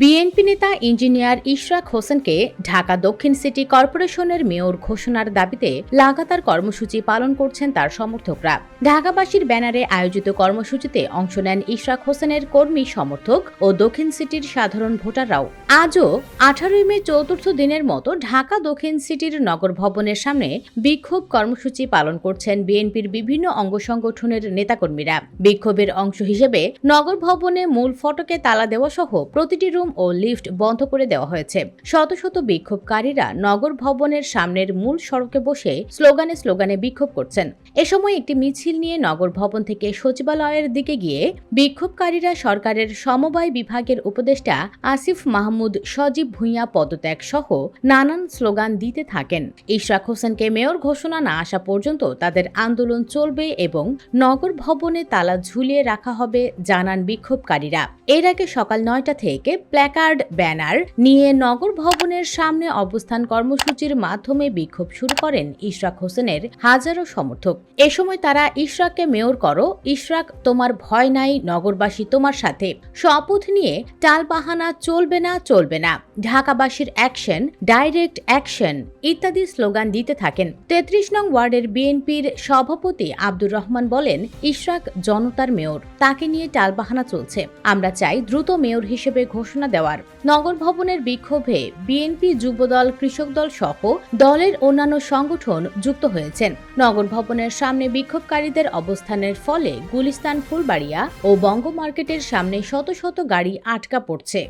BNP নেতা engineer Ishraq হোসেনকে ঢাকা দক্ষিণ সিটি কর্পোরেশনের মেয়র ঘোষণার দাবিতে লাগাতার কর্মসূচি পালন করছেন তার সমর্থকরা। ঢাকাবাসীর ব্যানারে আয়োজিত কর্মসূচিতে অংশ নেন ইশরাক হোসেনের কর্মী সমর্থক ও দক্ষিণ সিটির সাধারণ ভোটাররাও। আজও আঠারোই মে চতুর্থ দিনের মতো ঢাকা দক্ষিণ সিটির নগর ভবনের সামনে বিক্ষোভ কর্মসূচি পালন করছেন বিএনপির বিভিন্ন অঙ্গ সংগঠনের নেতাকর্মীরা। বিক্ষোভের অংশ হিসেবে নগর ভবনে মূল ফটকে তালা দেওয়া সহ প্রতিটি রুম ও লিফট বন্ধ করে দেওয়া হয়েছে। শত শত বিক্ষোভকারীরা নগর ভবনের সামনের মূল সড়কে বসে স্লোগানে স্লোগানে বিক্ষোভ করছেন। এ সময় একটি মিছিল নিয়ে নগর ভবন থেকে সচিবালয়ের দিকে গিয়ে বিক্ষোভকারীরা সরকারের সমবায় বিভাগের উপদেষ্টা আসিফ মাহমুদ সজীব ভূঁইয়া পদত্যাগ সহ নানান স্লোগান দিতে থাকেন। ইশরাক হোসেনকে মেয়র ঘোষণা না আসা পর্যন্ত তাদের আন্দোলন চলবে এবং নগর ভবনে তালা ঝুলিয়ে রাখা হবে, জানান বিক্ষোভকারীরা। এর আগে সকাল নয়টা থেকে প্ল্যাকার্ড ব্যানার নিয়ে নগর ভবনের সামনে অবস্থান কর্মসূচির মাধ্যমে বিক্ষোভ শুরু করেন ইশরাক হোসেনের হাজারো সমর্থক। এ সময় তারা, ইশরাককে মেয়র করো, ইশরাক তোমার ভয় নাই, নগরবাসী তোমার সাথে। শপথ নিয়ে টালবাহানা চলবে না চলবে না। ঢাকাবাসীর অ্যাকশন, ডাইরেক্ট অ্যাকশন, ইত্যাদি স্লোগান দিতে থাকেন। তেত্রিশ নং ওয়ার্ডের বিএনপির সভাপতি আব্দুর রহমান বলেন, ইশরাক জনতার মেয়র, তাকে নিয়ে টালবাহানা চলছে। আমরা চাই দ্রুত মেয়র হিসেবে ঘোষণা দেওয়ার। নগর ভবনের বিক্ষোভে বিএনপি যুবদল, কৃষক দল সহ দলের অন্যান্য সংগঠন যুক্ত হয়েছেন। নগর ভবনের সামনে বিক্ষোভকারীদের অবস্থানের ফলে গুলিস্তান, ফুলবাড়িয়া ও বঙ্গ মার্কেটের সামনে শত শত গাড়ি আটকা পড়ছে।